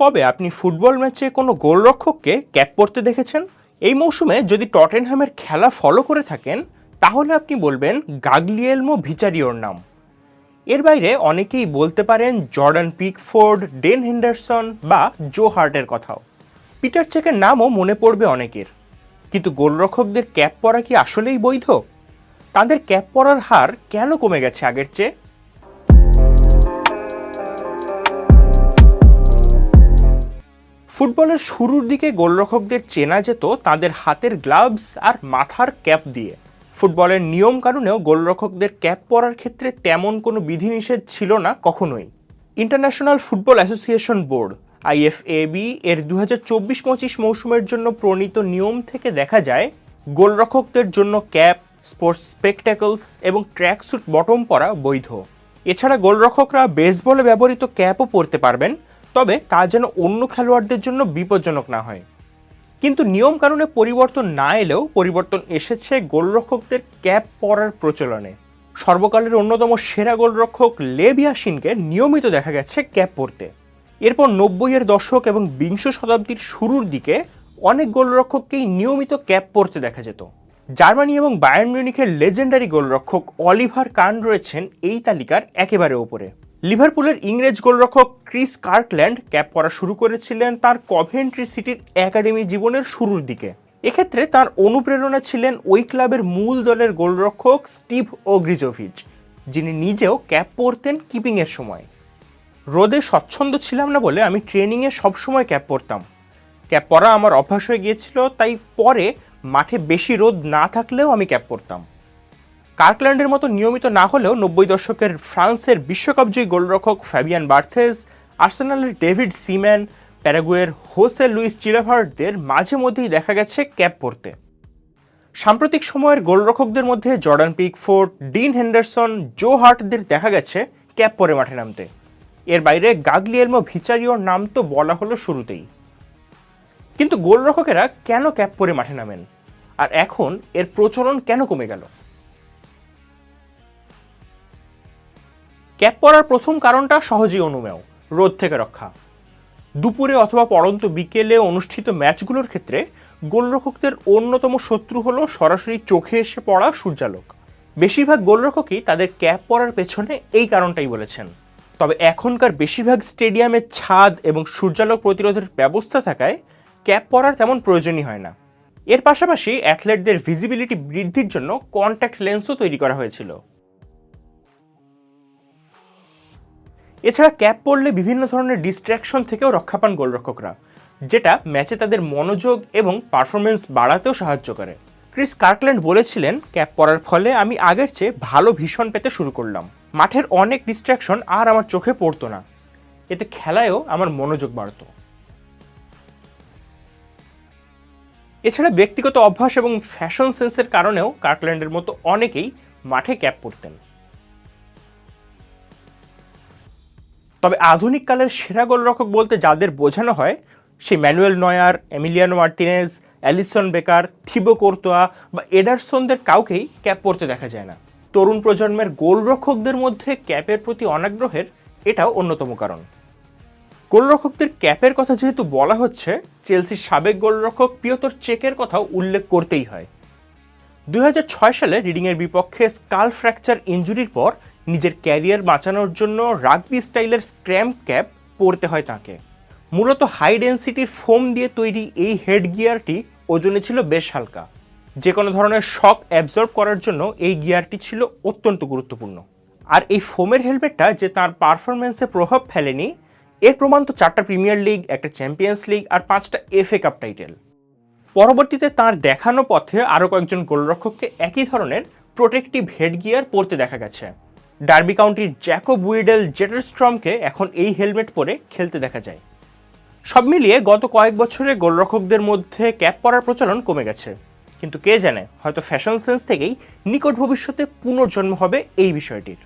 কবে আপনি ফুটবল ম্যাচে কোনো গোলরক্ষককে ক্যাপ পরতে দেখেছেন? এই মৌসুমে যদি টটেনহ্যামের খেলা ফলো করে থাকেন, তাহলে আপনি বলবেন গাগলিয়েলমো ভিচারিওর নাম। এর বাইরে অনেকেই বলতে পারেন জর্ডান পিকফোর্ড, ডেন হেন্ডারসন বা জো হার্টের কথাও। পিটার চেকের নামও মনে পড়বে অনেকের। কিন্তু গোলরক্ষকদের ক্যাপ পরা কি আসলেই বৈধ? তাদের ক্যাপ পরার হার কেন কমে গেছে আগের চেয়ে? ফুটবলের শুরুর দিকে গোলরক্ষকদের চেনা যেত তাদের হাতের গ্লাভস আর মাথার ক্যাপ দিয়ে। ফুটবলের নিয়ম কারণেও গোলরক্ষকদের ক্যাপ পরার ক্ষেত্রে তেমন কোনো বিধিনিষেধ ছিল না কখনোই। International football association board, IFAB, এর দু হাজার চব্বিশ পঁচিশ মৌসুমের জন্য প্রণীত নিয়ম থেকে দেখা যায়, গোলরক্ষকদের জন্য ক্যাপ, স্পোর্টস স্পেকট্যাকলস এবং ট্র্যাক স্যুট বটম পরা বৈধ। এছাড়া গোলরক্ষকরা বেসবলে ব্যবহৃত ক্যাপও পরতে পারবেন। তবে তা যেন অন্য খেলোয়াড়দের জন্য বিপজ্জনক না হয়। কিন্তু নিয়ম কারণে পরিবর্তন না এলেও পরিবর্তন এসেছে গোলরক্ষকদের ক্যাপ পরার প্রচলনে। সর্বকালের অন্যতম সেরা গোলরক্ষক লেবিয়াসিনকে নিয়মিত দেখা গেছে ক্যাপ পরতে। এরপর নব্বইয়ের দশক এবং বিংশ শতাব্দীর শুরুর দিকে অনেক গোলরক্ষককেই নিয়মিত ক্যাপ পরতে দেখা যেত। জার্মানি এবং বায়ার্ন মিউনিখের লেজেন্ডারি গোলরক্ষক অলিভার কান রয়েছেন এই তালিকার একেবারে ওপরে। লিভারপুলের ইংরেজ গোলরক্ষক ক্রিস কার্কল্যান্ড ক্যাপ পরা শুরু করেছিলেন তার কভেন্ট্রি সিটির একাডেমি জীবনের শুরুর দিকে। এক্ষেত্রে তার অনুপ্রেরণা ছিলেন ওই ক্লাবের মূল দলের গোলরক্ষক স্টিভ ওগ্রিজোভিচ যিনি নিজেও ক্যাপ পরতেন কিপিংয়ের সময়। রোদে স্বচ্ছন্দ ছিলাম না বলে আমি ট্রেনিংয়ে সবসময় ক্যাপ পরতাম। ক্যাপ পরা আমার অভ্যাস হয়ে গিয়েছিল, তাই পরে মাঠে বেশি রোদ না থাকলেও আমি ক্যাপ পরতাম। কার্কল্যান্ডের মতো নিয়মিত না হলেও নব্বই দশকের ফ্রান্সের বিশ্বকাপজয়ী গোলরক্ষক ফ্যাবিয়ান বার্থেস আর্সেনালের ডেভিড সিম্যান, প্যারাগুয়ের হোসে লুইস চিলাভার্টদের মাঝে মধ্যেই দেখা গেছে ক্যাপ পরতে। সাম্প্রতিক সময়ের গোলরক্ষকদের মধ্যে Jordan Pickford, Dean Henderson, Joe হার্টদের দেখা গেছে ক্যাপ পরে মাঠে নামতে। এর বাইরে গাগলিয়েলমো ভিচারিওর নাম তো বলা হলো শুরুতেই। কিন্তু গোলরক্ষকেরা কেন ক্যাপ পরে মাঠে নামেন? আর এখন এর প্রচলন কেন কমে গেল? ক্যাপ পরার প্রথম কারণটা সহজেই অনুমেয়, রোদ থেকে রক্ষা। দুপুরে অথবা পড়ন্ত বিকেলে অনুষ্ঠিত ম্যাচগুলোর ক্ষেত্রে গোলরক্ষকদের অন্যতম শত্রু হলো সরাসরি চোখে এসে পড়া সূর্যালোক। বেশিরভাগ গোলরক্ষকই তাদের ক্যাপ পরার পেছনে এই কারণটাই বলেছেন। তবে এখনকার বেশিরভাগ স্টেডিয়ামে ছাদ এবং সূর্যালোক প্রতিরোধের ব্যবস্থা থাকায় ক্যাপ পরার তেমন প্রয়োজনই হয় না। এর পাশাপাশি অ্যাথলেটদের ভিজিবিলিটি বৃদ্ধির জন্য কন্ট্যাক্ট লেন্সও তৈরি করা হয়েছিল। এছাড়া ক্যাপ পরলে বিভিন্ন ধরনের ডিস্ট্র্যাকশন থেকেও রক্ষা পান গোলরক্ষকরা, যেটা ম্যাচে তাদের মনোযোগ এবং পারফরমেন্স বাড়াতেও সাহায্য করে। ক্রিস কার্কল্যান্ড বলেছিলেন, ক্যাপ পরার ফলে আমি আগের চেয়ে ভালো ভীষণ পেতে শুরু করলাম। মাঠের অনেক ডিস্ট্র্যাকশন আর আমার চোখে পড়তো না। এতে খেলায়ও আমার মনোযোগ বাড়তো। এছাড়া ব্যক্তিগত অভ্যাস এবং ফ্যাশন সেন্সের কারণেও কার্কল্যান্ডের মতো অনেকেই মাঠে ক্যাপ পরতেন। তবে আধুনিক কালের সেরা গোলরক্ষক বলতে যাদের বোঝানো হয় সেই Manuel Neuer, Emiliano Martinez Alisson Becker, Thibaut Courtois বা এডারসনদের কাউকেই ক্যাপ পরতে দেখা যায় না। তরুণ প্রজন্মের গোলরক্ষকদের মধ্যে ক্যাপের প্রতি অনাগ্রহের এটাও অন্যতম কারণ। গোলরক্ষকদের ক্যাপের কথা যেহেতু বলা হচ্ছে, চেলসির সাবেক গোলরক্ষক পিয়তর চেকের কথাও উল্লেখ করতেই হয়। দুই হাজার ছয় সালে রিডিংয়ের বিপক্ষে স্কাল ফ্র্যাকচার ইঞ্জুরির পর নিজের ক্যারিয়ার বাঁচানোর জন্য রাগবি স্টাইলের স্ক্র্যাম্প ক্যাপ পরতে হয় তাকে। মূলত হাই ডেন্সিটির ফোম দিয়ে তৈরি এই হেড গিয়ারটি ওজনে ছিল বেশ হালকা। যে কোনো ধরনের শক অ্যাবজর্ব করার জন্য এই গিয়ারটি ছিল অত্যন্ত গুরুত্বপূর্ণ। আর এই ফোমের হেলমেটটা যে তার পারফরমেন্সে প্রভাব ফেলেনি, এর প্রমাণ তো চারটা প্রিমিয়ার লিগ, একটা চ্যাম্পিয়ন্স লিগ আর পাঁচটা এফএ কাপ টাইটেল। পরবর্তীতে তার দেখানো পথে আরও কয়েকজন গোলরক্ষককে একই ধরনের প্রোটেক্টিভ হেড গিয়ার পরতে দেখা গেছে। ডার্বি কাউন্টির জ্যাকব উইডেল জেটারস্ট্রমকে এখন এই হেলমেট পরে খেলতে দেখা যায়। সব মিলিয়ে গত কয়েক বছরে গোলরক্ষকদের মধ্যে ক্যাপ পরার প্রচলন কমে গেছে। কিন্তু কে জানে, হয়তো ফ্যাশন সেন্স থেকেই নিকট ভবিষ্যতে পুনর্জন্ম হবে এই বিষয়টির।